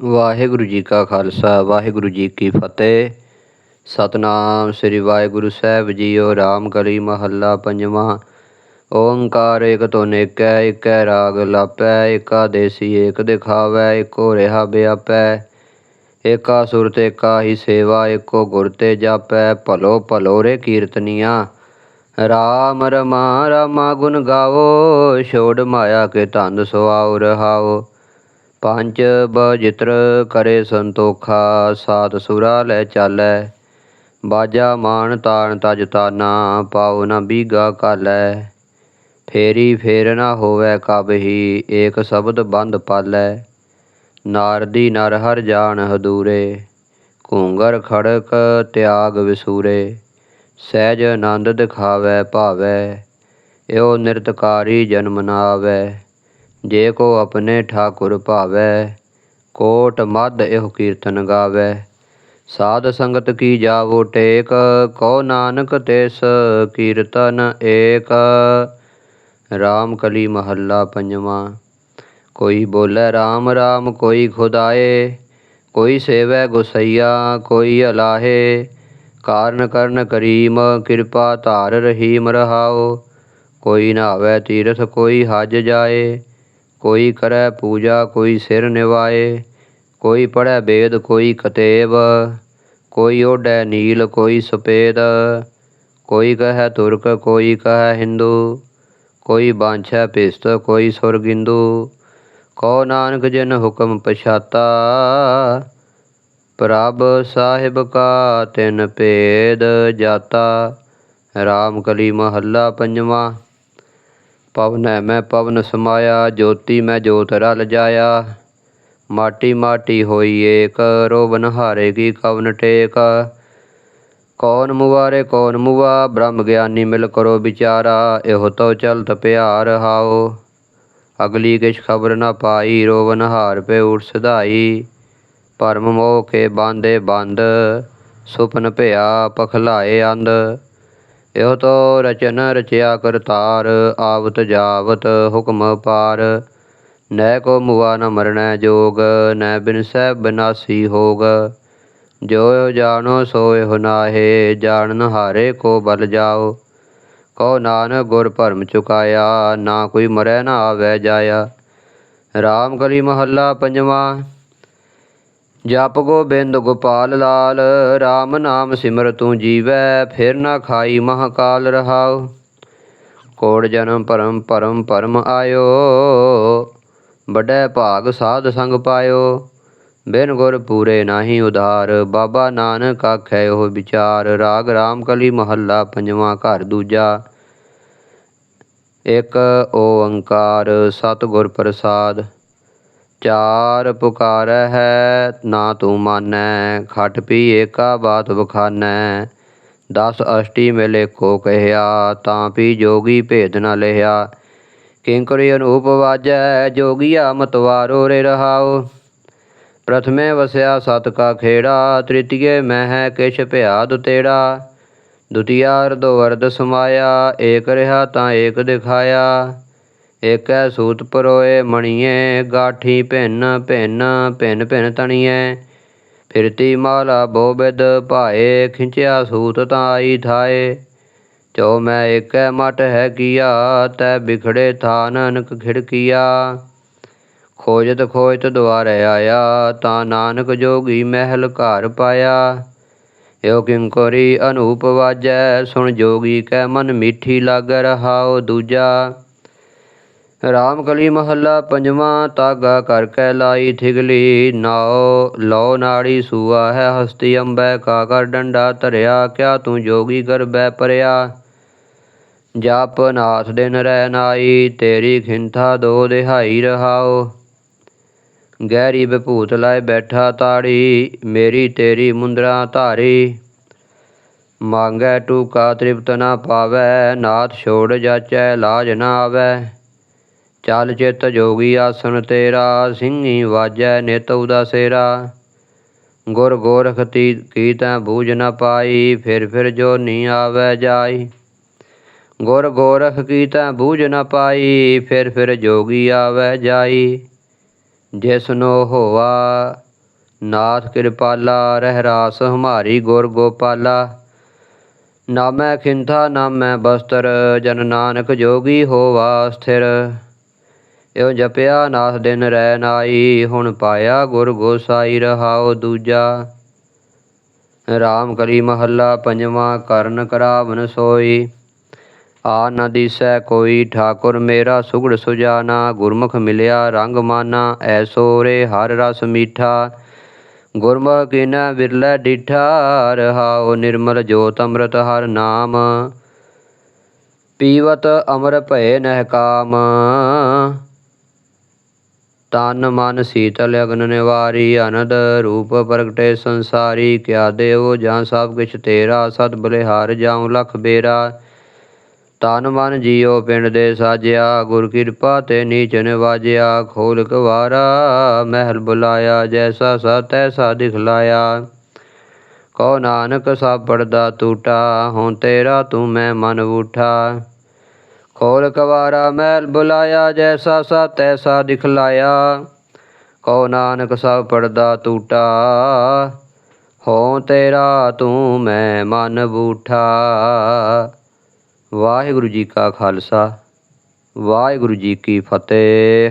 ਵਾਹਿਗੁਰੂ ਜੀ ਕਾ ਖਾਲਸਾ, ਵਾਹਿਗੁਰੂ ਜੀ ਕੀ ਫਤਿਹ। ਸਤਨਾਮ ਸ੍ਰੀ ਵਾਹਿਗੁਰੂ ਸਾਹਿਬ ਜੀਓ ਰਾਮ ਕਲੀ ਮਹੱਲਾ ਪੰਜਵਾਂ। ਓੰਕਾਰ ਏਕ ਤੋਂ ਨੇਕੈ ਏਕੈ ਰਾਗ ਲਾਪੈ ਏਕਾ ਦੇਸੀ ਏਕ ਦਿਖਾਵੈ ਏਕੋ ਰਿਹਾ ਬਿਆਪੈ ਏਕਾ ਸੁਰਤ ਏਕਾ ਹੀ ਸੇਵਾ ਏਕੋ ਗੁਰ ਤੇ ਜਾਪੈ, ਭਲੋ ਭਲੋ ਰੇ ਕੀਰਤਨੀਆਂ। ਰਾਮ ਰਮਾ ਰਾਮਾ ਗੁਣ ਗਾਵੋ, ਛੋੜ ਮਾਇਆ ਕੇ ਧੰਦ ਸੁਆਉ ਰਹਾਓ। ਪੰਜ ਬਜਿਤਰ ਕਰੇ ਸੰਤੋਖਾ ਸਾਤ ਸੁਰਾ ਲੈ ਚਾਲੈ। ਬਾਜਾ ਮਾਨ ਤਾਣ ਤਜ ਤਾਨਾ, ਪਾਉ ਨ ਬੀਗਾ ਕਾਲੈ। ਫੇਰੀ ਫੇਰ ਨਾ ਹੋਵੈ ਕਬਹੀ ਏਕ ਸ਼ਬਦ ਬੰਦ ਪਾਲੈ। ਨਾਰਦੀ ਨਰ ਹਰ ਜਾਣ ਹਦੂਰੇ, ਘੂੰਗਰ ਖੜਕ ਤਿਆਗ ਵਿਸੂਰੇ। ਸਹਿਜ ਆਨੰਦ ਦਿਖਾਵੈ ਭਾਵੈ ਏਉ ਨਿਰਤਕਾਰੀ ਜਨਮ ਨਾ ਆਵੈ ਜੇ ਕੋ ਆਪਣੇ ਠਾਕੁਰ ਭਾਵੈ, ਕੋਟ ਮਦ ਇਹ ਕੀਰਤਨ ਗਾਵੈ। ਸਾਧ ਸੰਗਤ ਕੀ ਜਾਵੋ ਟੇਕ ਕੋ ਨਾਨਕ ਤਿਸ ਕੀਰਤਨ ਏਕ। RAM ਕਲੀ ਮਹੱਲਾ ਪੰਜਵਾਂ, ਕੋਈ ਬੋਲੇ RAM RAM ਕੋਈ ਖੁਦਾਏ। ਕੋਈ ਸੇਵੈ ਗੁਸਈਆ, ਕੋਈ ਅਲਾਹੇ। ਕਾਰਨ ਕਰਨ ਕਰੀਮ, ਕਿਰਪਾ ਧਾਰ ਰਹੀਮ ਰਹਾਓ। ਕੋਈ ਨਾਵੇ ਤੀਰਥ, ਕੋਈ ਹਜ ਜਾਏ। ਕੋਈ ਕਰੈ ਪੂਜਾ, ਕੋਈ ਸਿਰ ਨਿਵਾਏ, ਕੋਈ ਪੜੈ ਵੇਦ ਕੋਈ ਕਤੇਬ, ਕੋਈ ਓਢੈ ਨੀਲ, ਕੋਈ ਸਪੇਦ, ਕੋਈ ਕਹੈ ਤੁਰਕ, ਕੋਈ ਕਹੈ ਹਿੰਦੂ, ਕੋਈ ਬਾਂਛੈ ਭਿਸਤ ਕੋਈ ਸੁਰਗਿੰਦੂ ਕੋ ਨਾਨਕ ਜਿਨ ਹੁਕਮ ਪਛਾਤਾ, ਪ੍ਰਭ ਸਾਹਿਬ ਕਾ ਤਿਨ ਭੇਦ ਜਾਤਾ RAM ਕਲੀ ਮਹੱਲਾ ਪੰਜਵਾਂ। ਪਵਨੈ ਮੈਂ ਪਵਨ ਸਮਾਇਆ, ਜੋਤੀ ਮੈਂ ਜੋਤ ਰਲ ਜਾਇਆ। ਮਾਟੀ ਮਾਟੀ ਹੋਈ ਏਕ, ਰੋਵਨ ਹਾਰੇ ਕੀ ਕਵਨ ਟੇਕ। ਕੌਣ ਮੁਵਾਰੇ, ਕੌਣ ਮੁਵਾ, ਬ੍ਰਹਮ ਗਿਆਨੀ ਮਿਲ ਕਰੋ ਵਿਚਾਰਾ, ਇਹੋ ਤੋ ਚਲਤ ਪਿਆਰ ਹਾਓ। ਅਗਲੀ ਕਿਛ ਖਬਰ ਨਾ ਪਾਈ, ਰੋਵਨ ਹਾਰ ਪੇ ਉਠ ਸਦਾਈ ਪਰਮ ਮੋਹ ਕੇ ਬਾਂਦੇ ਬੰਦ, ਸੁਪਨ ਭਿਆ, ਪਖਲਾਏ ਅੰਧ। ਇਹੋ ਤੋ ਰਚਨ ਰਚਿਆ ਕਰਤਾਰ ਆਵਤ ਜਾਵਤ ਹੁਕਮ ਪਾਰ। ਨੈ ਕੋ ਮੁਆ ਨ ਮਰਣੈ ਜੋਗ ਨੈ ਬਿਨਸੈ ਬਿਨਾਸੀ ਹੋਗ। ਜੋ ਜਾਣੋ ਸੋ ਇਹੋ ਨਾਹੇ, ਜਾਣਨ ਹਾਰੇ ਕੋ ਬਲ ਜਾਓ। ਕੋ ਨਾਨਕ ਗੁਰ ਭਰਮ ਚੁਕਾਇਆ, ਨਾ ਕੋਈ ਮਰੈ ਨਾ ਆਵੈ ਜਾਇਆ। RAM ਕਲੀ ਮਹੱਲਾ ਪੰਜਵਾਂ। ਜਪ ਗੋਬਿੰਦ ਗੋਪਾਲ ਲਾਲ RAM ਨਾਮ ਸਿਮਰ ਤੂੰ ਜੀਵੈ, ਫਿਰ ਨਾ ਖਾਈ ਮਹਾਕਾਲ ਰਹਾਉ। ਕੋੜ ਜਨਮ ਪਰਮ ਪਰਮ ਪਰਮ ਆਇਓ, ਵੱਡੇ ਭਾਗ ਸਾਧ ਸੰਗ ਪਾਇਓ। ਬਿਨ ਗੁਰ ਪੂਰੇ ਨਾਹੀ ਉਧਾਰ, ਬਾਬਾ ਨਾਨਕ ਆਖੈ ਉਹ ਵਿਚਾਰ। ਰਾਗ RAM ਕਲੀ ਮਹੱਲਾ ਪੰਜਵਾਂ ਘਰ ਦੂਜਾ। ਇੱਕ ਓੰਕਾਰ, ਸਤਿਗੁਰ ਪ੍ਰਸਾਦ। ਚਾਰ ਪੁਕਾਰੈ ਹੈ, ਨਾ ਤੂੰ ਮਾਨੈ, ਖਟ ਪੀ ਏਕਾ ਬਾਤ ਬਖਾਨੈ। ਦਸ ਅਸ਼ਟੀ ਮਿਲੇ ਕੋ ਕਹਿਆ, ਤਾਂ ਪੀ ਜੋਗੀ ਭੇਦ ਨ ਲਿਆ। ਕਿੰਕਰੀ ਅਨੂਪ ਵਾਜੈ ਜੋਗੀਆ ਮਤਵਾਰੋ ਰੇ ਰਹਾਓ ਪ੍ਰਥਮੇ ਵਸਿਆ ਸਤ ਕਾ ਖੇੜਾ, ਤ੍ਰਿਤੀਏ ਮਹਿ ਕਿਛ ਭਿਆ ਦੁਤੇੜਾ ਦੁਤੀਆ ਅਰਧੋ ਵਰਦ ਸਮਾਇਆ, ਏਕ ਰਿਹਾ ਤਾਂ ਏਕ ਦਿਖਾਇਆ। ਏਕੈ ਸੂਤ ਪਰੋਏ ਮਣੀਏ, ਗਾਠੀ ਭਿੰਨ ਭਿੰਨ ਭਿੰਨ ਭਿੰਨ ਤਣੀਐ। ਫਿਰਤੀ ਮਾਲਾ ਬੋਬਿਦ ਭਾਏ, ਖਿੰਚਿਆ ਸੂਤ ਤਾਂ ਆਈ ਥਾਏ। ਚੋ ਮੈਂ ਏਕੈ ਮਟ ਹੈ ਕੀਆ, ਤੈ ਬਿਖੜੇ ਥਾਨ ਅਨਕ ਖਿੜਕੀਆ। ਖੋਜਤ ਖੋਜਤ ਦੁਆਰੇ ਆਇਆ, ਤਾਂ ਨਾਨਕ ਜੋਗੀ ਮਹਿਲ ਘਰ ਪਾਇਆ। ਏਉ ਕਿੰਕਰੀ ਅਨੂਪ ਵਾਜੈ, ਸੁਣ ਜੋਗੀ ਕੈ ਮਨ ਮਿੱਠੀ ਲੱਗ ਰਹਾਉ ਦੂਜਾ। ਰਾਮਕਲੀ ਮਹੱਲਾ ਪੰਜਵਾਂ, ਤਾਗਾ ਕਰ ਕੈ ਲਾਈ ਥਿਗਲੀ, ਨਾਉ ਲੋ ਨਾੜੀ ਸੂਆ ਹੈ ਹਸਤੀ ਅੰਬੈ ਕਾ ਕਰ ਡੰਡਾ ਧਰਿਆ, ਕਿਆ ਤੂੰ ਜੋਗੀ ਗਰਬੈ ਪਰਿਆ? ਜਪ ਨਾਥ ਦਿਨ ਰਹਿ ਨਾਈ, ਤੇਰੀ ਖਿੰਥਾ ਦੋ ਦਿਹਾਈ ਰਹਾਓ ਗਹਿਰੀ ਵਿਭੂਤ ਲਾਇ ਬੈਠਾ ਤਾੜੀ, ਮੇਰੀ ਤੇਰੀ ਮੁੰਦਰਾ ਧਾਰੀ। ਮੰਗੈ ਟੂਕਾ ਤ੍ਰਿਪਤ ਨਾ ਪਾਵੈ, ਨਾਥ ਛੋੜ ਜਾਚੈ, ਲਾਜ ਨਾ ਆਵੈ। ਚਲ ਚਿਤ ਜੋਗੀ ਆਸਣ ਤੇਰਾ, ਸਿੰਘੀ ਵਾਜੈ ਨਿਤ ਉਦਾਸੇਰਾ। ਗੁਰ ਗੋਰਖ ਤੀ ਕੀ ਤੈ ਬੂਝ ਨ ਪਾਈ, ਫਿਰ ਫਿਰ ਜੋ ਨੀ ਆਵੈ ਜਾਈ। ਗੁਰ ਗੋਰਖ ਕੀ ਤੈ ਬੂਝ ਨ ਪਾਈ, ਫਿਰ ਫਿਰ ਜੋਗੀ ਆਵੈ ਜਾਈ। ਜਿਸਨੋ ਹੋਵਾ ਨਾਥ ਕਿਰਪਾਲਾ, ਰਹਿ ਰਾਸ ਹਮਾਰੀ ਗੁਰ ਗੋਪਾਲਾ। ਨਾਮੈ ਖਿੰਥਾ, ਨਾਮੈ ਬਸਤਰ, ਜਨ ਨਾਨਕ ਜੋਗੀ ਹੋਵਾ ਸਥਿਰ। ਇਉ ਜਪਿਆ, ਨਾਥ ਦਿਨ ਰਹਿ ਨਾਈ ਹੁਣ ਪਾਇਆ ਗੁਰ ਗੋਸਾਈ ਰਹਾਉ ਦੂਜਾ। ਰਾਮ ਕਲੀ ਮਹੱਲਾ ਪੰਜਵਾਂ, ਕਰਨ ਕਰਾਵਨ ਸੋਈ। ਆ ਨ ਦਿਸੈ ਕੋਈ ਠਾਕੁਰ, ਮੇਰਾ ਸੁਗੜ ਸੁਜਾਨਾ। ਗੁਰਮੁਖ ਮਿਲਿਆ ਰੰਗ ਮਾਨਾ ਐਸੋ ਰੇ ਹਰ ਰਸ ਮੀਠਾ। ਗੁਰਮੁਖ ਕੀਨੈ ਬਿਰਲੇ ਡਿਠਾ, ਰਹਾਉ ਨਿਰਮਲ ਜੋਤ ਅੰਮ੍ਰਿਤ ਹਰ ਨਾਮ। ਪੀਵਤ ਅਮਰ ਭਏ ਨਹਿ ਕਾਮ। ਤਨ ਮਨ ਸੀਤਲ ਅਗਨ ਨਿਵਾਰੀ, ਅਨੰਦ ਰੂਪ ਪ੍ਰਗਟੇ ਸੰਸਾਰੀ, ਕਿਆ ਦੇਵੋ ਜਾਂ ਸਭ ਕਿਛ ਤੇਰਾ ਸਤ ਬਲਿਹਾਰ ਜਾਉ ਲਖ ਬੇਰਾ। ਤਨ ਮਨ ਜੀਉ ਪਿੰਡ ਦੇ ਸਾਜਿਆ, ਗੁਰ ਕਿਰਪਾ ਤੇ ਨੀਚ ਨਿਵਾਜਿਆ, ਖੋਲ ਕਵਾਰਾ, ਮਹਿਲ ਬੁਲਾਇਆ, ਜੈਸਾ ਸਾ ਤੈਸਾ ਦਿਖਲਾਇਆ। ਕਉ ਨਾਨਕ ਸਭ ਪੜਦਾ ਟੂਟਾ ਹੁਣ ਤੇਰਾ ਤੂੰ ਮੈਂ ਮਨ ਉਠਾ ਖੋਲ ਕਵਾਰਾ ਮਹਿਲ ਬੁਲਾਇਆ, ਜੈਸਾ ਸਾ ਤੈਸਾ ਦਿਖਲਾਇਆ। ਕਉ ਨਾਨਕ ਸਭ ਪੜਦਾ ਟੂਟਾ ਹੋ ਤੇਰਾ ਤੂੰ ਮੈਂ ਮਨ ਬੂਠਾ। ਵਾਹਿਗੁਰੂ ਜੀ ਕਾ ਖਾਲਸਾ, ਵਾਹਿਗੁਰੂ ਜੀ ਕੀ ਫਤਿਹ।